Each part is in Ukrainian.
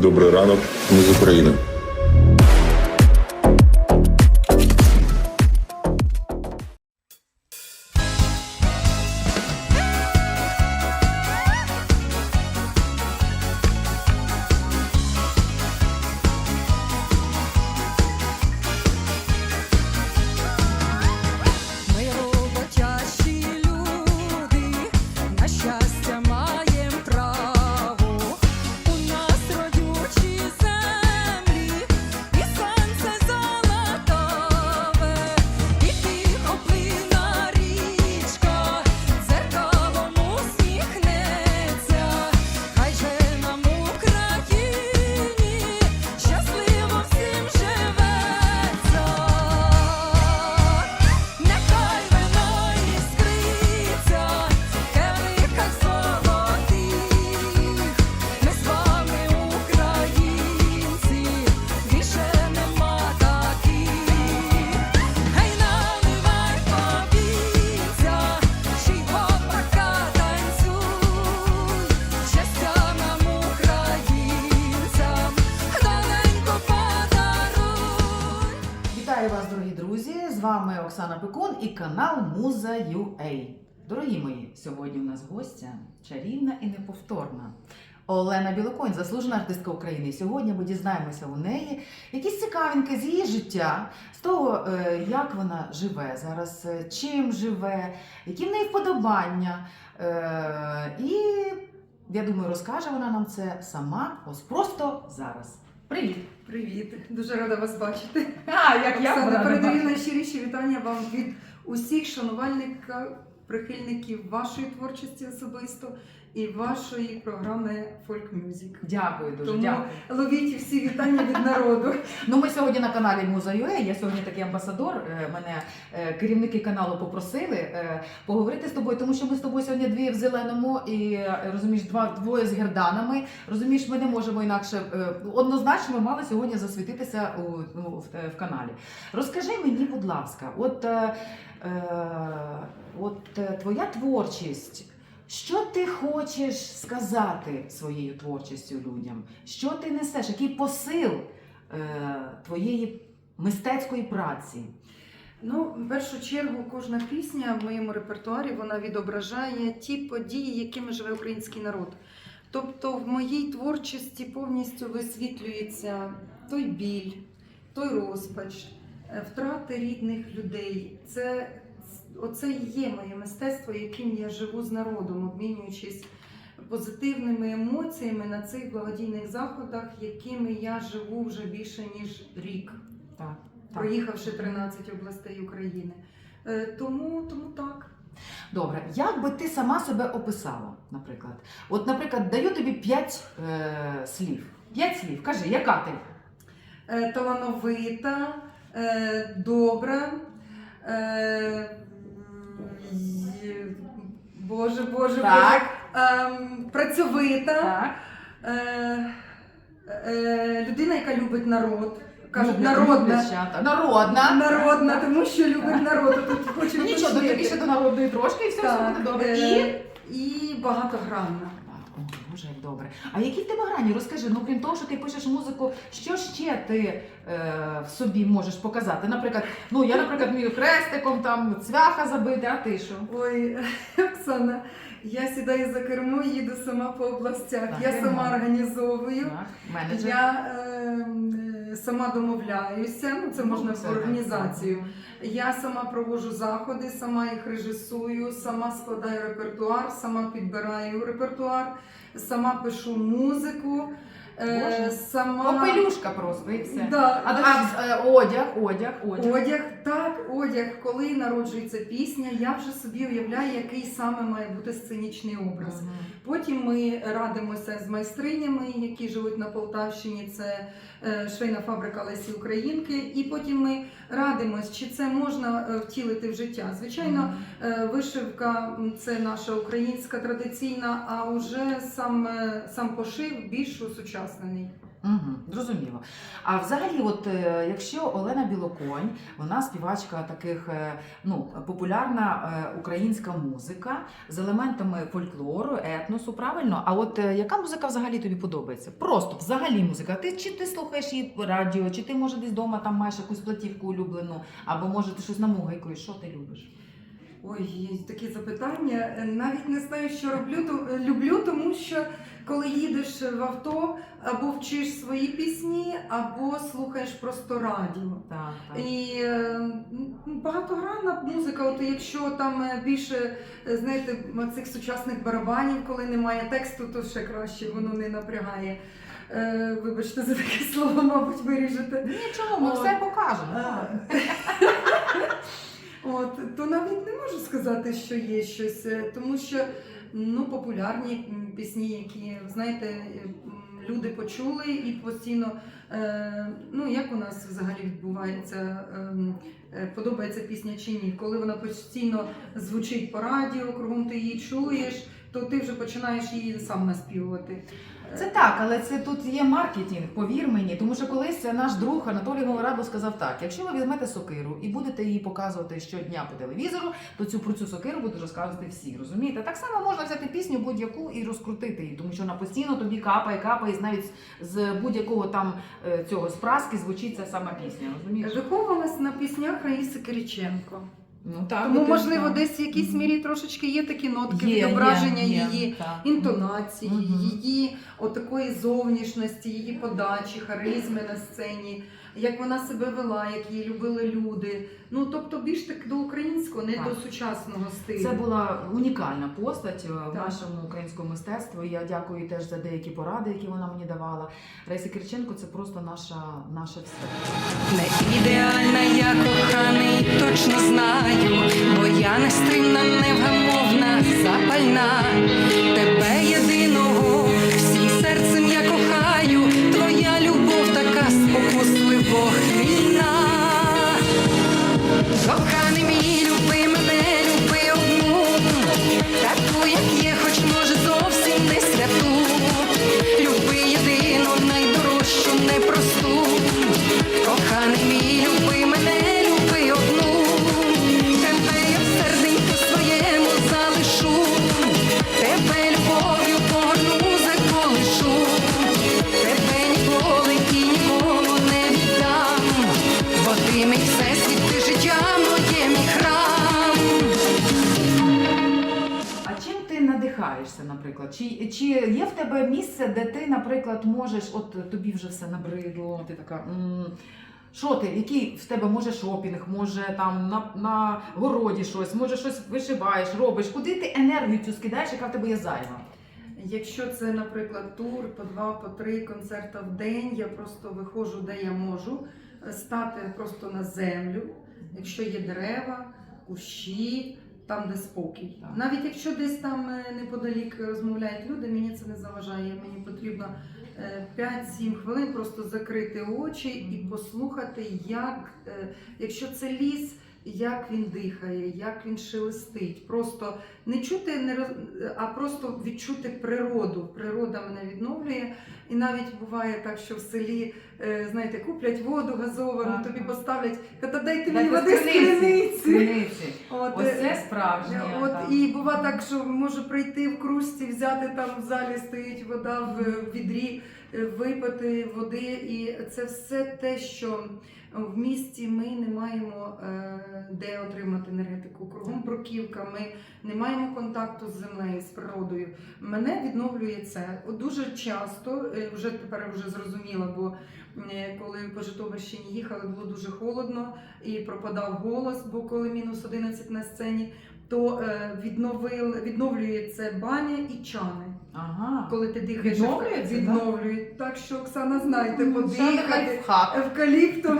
Добрий ранок, ми з України. Оксана Пекун і канал Муза UA. Дорогі мої, сьогодні у нас гостя чарівна і неповторна. Олена Білоконь, заслужена артистка України. Сьогодні ми дізнаємося у неї якісь цікавинки з її життя, з того, е, як вона живе зараз, е, чим живе, які в неї вподобання. Е, І я думаю, розкаже вона нам це сама, ось просто зараз. Привіт! Привіт, дуже рада вас бачити. А, як я Оксана, я передаю найщиріші вітання вам від усіх шанувальників, прихильників вашої творчості особисто і вашої програми Folk Music. Дякую дуже, Тому дякую. ловіть всі вітання від народу. Ну, ми сьогодні на каналі Муза.ua, Я сьогодні такий амбасадор. Е, Мене е, керівники каналу попросили е, поговорити з тобою, тому що ми з тобою сьогодні дві в зеленому і розумієш, два двоє з герданами. Розумієш, ми не можемо інакше однозначно. Ми мали сьогодні засвітитися у ну, в, в каналі. Розкажи мені, будь ласка, от, е, от твоя творчість. Що ти хочеш сказати своєю творчістю людям? Що ти несеш? Який посил е, твоєї мистецької праці? Ну, в першу чергу, кожна пісня в моєму репертуарі вона відображає ті події, якими живе український народ. Тобто в моїй творчості повністю висвітлюється той біль, той розпач, е, втрати рідних людей. Це оце і є моє мистецтво, яким я живу з народом, обмінюючись позитивними емоціями на цих благодійних заходах, якими я живу вже більше ніж рік Так, проїхавши 13 областей України. Е, Тому, тому так. Добре, як би ти сама себе описала, наприклад? От, наприклад, даю тобі п'ять е, слів. П'ять слів. Кажи, яка ти? Е, Талановита, е, добра. е, Боже, Боже, Так. Боже. ем, Працьовита. Так. Е, е, Людина, яка любить народ. Кажуть, Люблю- народна. Народна. Народна, тому що любить народ. Тут хочу Ну, Нічого, уточнити. тобі ще до народної трошки і все, все буде добре. е, І і багатогранна. А які в тебе грані? Розкажи, ну крім того, що ти пишеш музику, що ще ти е, в собі можеш показати? Наприклад, ну я, наприклад, вмію хрестиком, там цвяха забити, а ти що? Ой, Оксана, я сідаю за кермо, їду сама по областях. Так, я сама організовую. Так, менеджер. Я ем, е, сама домовляюся, ну це можна в організацію. Я сама проводжу заходи, сама їх режисую, сама складаю репертуар, сама підбираю репертуар, сама пишу музику, е, Боже. сама Попелюшка просто і все. Да, А, а, а е, одяг, одяг, одяг. Одяг, так, одяг. Коли народжується пісня, я вже собі уявляю, який саме має бути сценічний образ. Мгм. Потім ми радимося з майстринями, які живуть на Полтавщині. Це е, швейна фабрика Лесі Українки. І потім ми радимось, чи це можна е, втілити в життя. Звичайно, е, вишивка це наша українська традиційна, а вже сам, сам пошив більш у сучасному. пояснений. Угу, зрозуміло. А взагалі, от е, якщо Олена Білоконь, вона співачка таких, е, ну, популярна е, українська музика з елементами фольклору, етносу, правильно? А от яка музика взагалі тобі подобається? Просто взагалі музика. Ти чи ти слухаєш її радіо, чи ти може десь вдома там маєш якусь платівку улюблену, або може ти щось намугайкуєш? Що ти любиш? Ой, є такі запитання. Е, Навіть не знаю, що роблю. то- е, люблю, тому що коли їдеш в авто, або вчиш свої пісні, або слухаєш просто радіо. Так, так. І е, багатогранна музика, от якщо там більше знаєте, цих сучасних барабанів, коли немає тексту, то ще краще воно не напрягає. Вибачте за таке слово, мабуть, виріжете. Нічого, ми От. все покажемо. От, то навіть не можу сказати, що є щось, е, тому що ну, популярні пісні, які, знаєте, е, люди почули і постійно, е, ну як у нас взагалі відбувається, ем, подобається пісня чи ні. Коли вона постійно звучить по радіо, кругом ти її чуєш, то ти вже починаєш її сам наспівувати. Це так, але це тут є маркетинг, повір мені. Тому що колись наш друг Анатолій Говорадо сказав так: якщо ви візьмете сокиру і будете її показувати щодня по телевізору, то цю про цю сокиру будуть розказувати всі. Розумієте? Так само можна взяти пісню будь-яку і розкрутити її, тому що вона постійно тобі капає, капає, і навіть з будь-якого там е, цього з праски звучить ця сама пісня. Розумієш? Виховувалась на піснях Раїси Кириченко. Ну так Тому, можливо, так. десь в якійсь мірі трошечки є такі нотки Є, відображення є, є, її так. інтонації, Мгм. її отакої зовнішності, її подачі, харизми на сцені, як вона себе вела, як її любили люди. Ну тобто більш так до українського, не Так. до сучасного стилю. Це була унікальна постать е, в нашому українському мистецтві. Я дякую теж за деякі поради, які вона мені давала. Раїса Кириченко це просто наша, наше все. Точно знаю, бо я нестримна, невгамовна, запальна. Ти мій всесвіт, ти життя моє мій храм. А чим ти надихаєшся, наприклад? Чи, чи є в тебе місце, де ти, наприклад, можеш, от тобі вже все набридло, ти така. м що ти, який в тебе може шопінг, може там на, на городі щось, може щось вишиваєш, робиш? Куди ти енергію цю скидаєш, яка в тебе є зайва? Якщо це, наприклад, тур по два, по три концерта в день, я просто виходжу, де я можу, стати просто на землю, якщо є дерева, кущі, там, де спокій. Так. Навіть якщо десь там е, неподалік розмовляють люди, мені це не заважає. Мені потрібно е, 5-7 хвилин просто закрити очі і послухати, як, е, якщо це ліс. Як він дихає, як він шелестить. Просто не чути, не роз... а просто відчути природу. Природа мене відновлює. І навіть буває так, що в селі, е, знаєте, куплять воду газовану, Так, тобі поставлять, та дайте мені води з криниці. От, Ось е, справжнє. От так. і бува так, що можу прийти в кружці, взяти там в залі стоїть вода в е, відрі, е, випити води, і це все те, що в місті ми не маємо е, де отримати енергетику. Кругом бруківка, ми не маємо контакту з землею, з природою. Мене відновлює це. Дуже часто, е, вже тепер вже зрозуміла, бо коли по Житомирщині їхали, було дуже холодно і пропадав голос, бо коли мінус 11 на сцені, то е, відновили, відновлюється баня і чани. Ага. Коли ти дихаєш, відновлюють. Так що Оксана, знайте, Ще один подихати евкаліптом.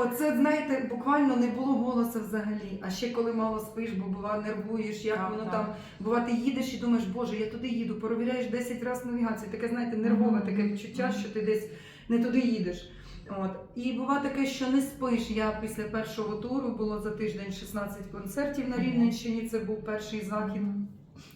Оце, знаєте, буквально не було голосу взагалі. А ще коли мало спиш, бо бува нервуєш, як Так, воно так. там. Бува, ти їдеш і думаєш, боже, я туди їду, перевіряєш 10 разів навігацію. Таке, знаєте, нервове таке відчуття, що ти десь не туди їдеш. От. І бува таке, що не спиш. Я після першого туру було за тиждень 16 концертів на Рівненщині. Це був перший захід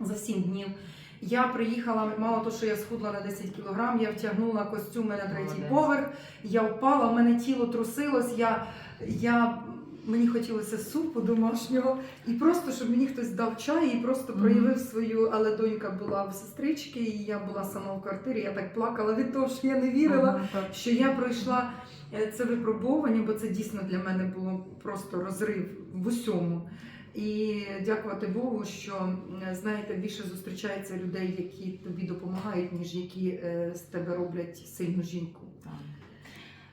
за 7 днів. Я приїхала, мало того, що я схудла на 10 кілограм, я втягнула костюми на третій поверх, я впала, у мене тіло трусилось, я, я, мені хотілося супу домашнього, і просто, щоб мені хтось дав чай і просто проявив свою, але донька була в сестрички, і я була сама в квартирі, я так плакала від того, що я не вірила що я пройшла е, це випробування, бо це дійсно для мене було просто розрив в усьому. І дякувати Богу, що е, знаєте, більше зустрічається людей, які тобі допомагають, ніж які е, з тебе роблять сильну жінку. Так.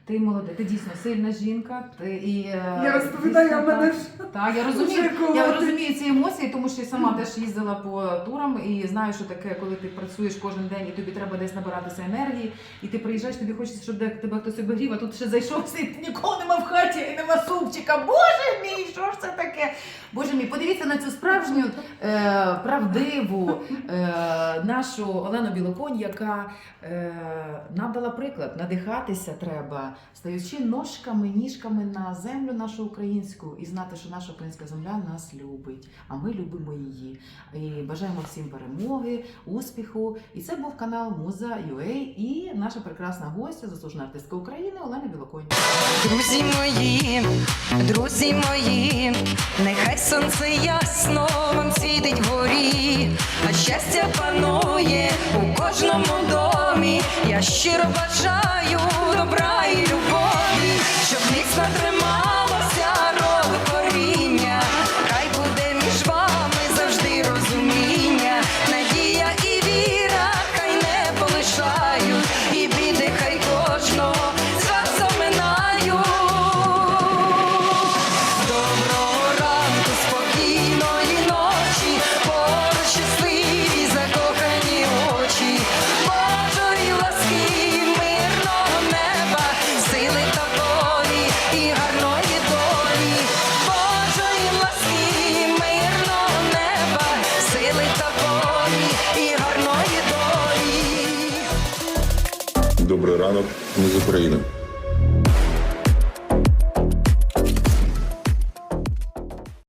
Ти молодець, ти дійсно сильна жінка. Ти і е, Я розповідаю, дійсно мене так. ж Так, я розумію. Я розумію ці емоції, тому що я сама теж їздила по турам і знаю, що таке, коли ти працюєш кожен день і тобі треба десь набиратися енергії, і ти приїжджаєш, тобі хочеться, щоб тебе хтось обігрів, а тут ще зайшов і нікого нема в хаті, і нема супчика. Боже мій, що ж це таке? Боже мій, подивіться на цю справжню е, правдиву е, нашу Олену Білоконь, яка е, нам дала приклад. Надихатися треба, стаючи ножками, ніжками на землю нашу українську і знати, що наша українська земля нас любить, а ми любимо її. І бажаємо всім перемоги, успіху. І це був канал Муза UA і наша прекрасна гостя, заслужена артистка України Олена Білоконь. Друзі мої, друзі мої, нехай сонце ясно вам світить вгорі, а щастя панує у кожному домі. Я щиро бажаю добра і любові, щоб міцно трималося України.